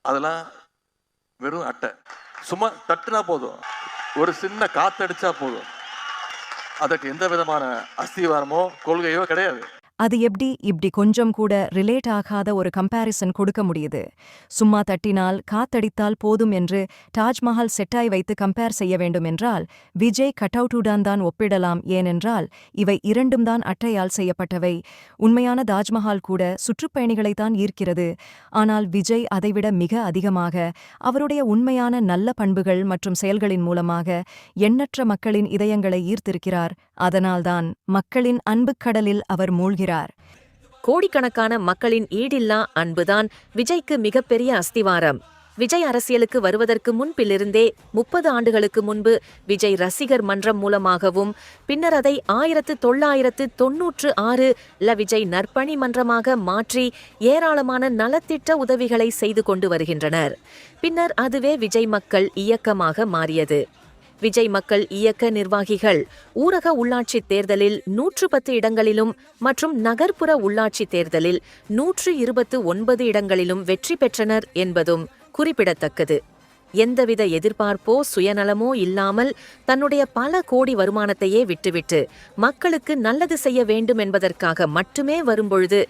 அதெல்லாம் வெறும் அட்டை. சும்மா தட்டுனா போதும். ஒரு சின்ன காத்தடிச்சா போதும். அதற்கு எந்த விதமான அஸ்திவாரமோ கொள்கையோ கிடையாது. அது எப்படி இப்படி கொஞ்சம் கூட ரிலேட் ஆகாத ஒரு கம்பேரிசன் கொடுக்க முடியுது? சும்மா தட்டினால் காத்தடித்தால் போதும் என்று தாஜ்மஹால் செட்டாய் வைத்து கம்பேர் செய்ய வேண்டும் என்றால் விஜய் கட்டவுட்டுடன் தான் ஒப்பிடலாம். ஏனென்றால் இவை இரண்டும் தான் அட்டையால் செய்யப்பட்டவை. உண்மையான தாஜ்மஹால் கூட சுற்றுப்பயணிகளைத்தான் ஈர்க்கிறது. ஆனால் விஜய் அதைவிட மிக அதிகமாக அவருடைய உண்மையான நல்ல பண்புகள் மற்றும் செயல்களின் மூலமாக எண்ணற்ற மக்களின் இதயங்களை ஈர்த்திருக்கிறார். அதனால்தான் மக்களின் அன்புக் கடலில் அவர் மூழ்கிறார். கோடிக்கணக்கான மக்களின் ஈடில்லா அன்புதான் விஜய்க்கு மிகப்பெரிய அஸ்திவாரம். விஜய் அரசியலுக்கு வருவதற்கு முன்பிலிருந்தே முப்பது ஆண்டுகளுக்கு முன்பு விஜய் ரசிகர் மன்றம் மூலமாகவும் பின்னர் அதை ஆயிரத்து தொள்ளாயிரத்து தொன்னூற்று ஆறு ல விஜய் நற்பணி மன்றமாக மாற்றி ஏராளமான நலத்திட்ட உதவிகளை செய்து கொண்டு வருகின்றனர். பின்னர் அதுவே விஜய் மக்கள் இயக்கமாக மாறியது. விஜய் மக்கள் இயக்க நிர்வாகிகள் ஊரக உள்ளாட்சி தேர்தலில் நூற்று பத்து இடங்களிலும் மற்றும் நகர்ப்புற உள்ளாட்சி தேர்தலில் நூற்று இருபத்து ஒன்பது இடங்களிலும் வெற்றி பெற்றனர் என்பதும் குறிப்பிடத்தக்கது. எந்தவித எதிர்பார்ப்போ சுயநலமோ இல்லாமல் தன்னுடைய பல கோடி வருமானத்தையே விட்டுவிட்டு மக்களுக்கு நல்லது செய்ய வேண்டும் என்பதற்காக மட்டுமே வரும்பொழுது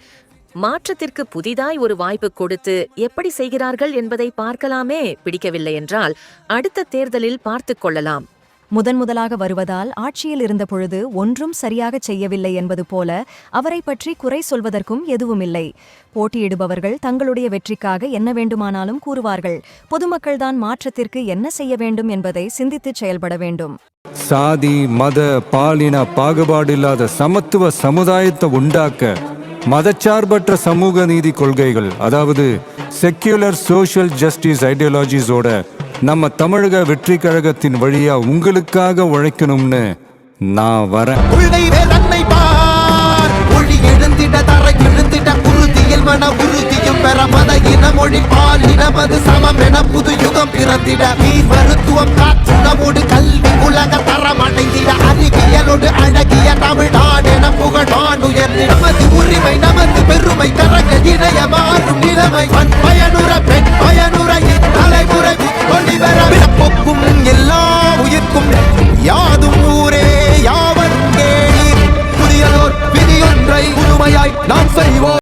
மாற்றத்திற்கு புதிதாய் ஒரு வாய்ப்பு கொடுத்து எப்படி செய்கிறார்கள் என்பதை பார்க்கலாமே? பிடிக்கவில்லை என்றால் அடுத்த தேர்தலில் பார்த்துக் கொள்ளலாம். முதன் முதலாக வருவதால் ஆட்சியில் இருந்தபொழுது ஒன்றும் சரியாகச் செய்யவில்லை என்பது போல அவரை பற்றி குறை சொல்வதற்கும் எதுவுமில்லை. போட்டியிடுபவர்கள் தங்களுடைய வெற்றிக்காக என்ன வேண்டுமானாலும் கூறுவார்கள். பொதுமக்கள்தான் மாற்றத்திற்கு என்ன செய்ய வேண்டும் என்பதை சிந்தித்துச் செயல்பட வேண்டும். சாதி மத பாலின பாகுபாடில்லாத சமத்துவ சமுதாயத்தை உண்டாக்க மதச்சார்பற்ற சமூக நீதி கொள்கைகள் அதாவது செக்யூலர் சோஷியல் ஜஸ்டிஸ் ஐடியாலஜிஸோட நம்ம தமிழக வெற்றி கழகத்தின் வழியா உங்களுக்காக உழைக்கணும்னு நான் வரேன். மன உறுதியும் பெற மத இன மொழி பால் இனமது சமம் என புது யுகம் பிறந்திட. நமது உரிமை நமது பெருமை. கரங்க இணைய மாறும் நிலைமை பயனுற பெண் பயனுற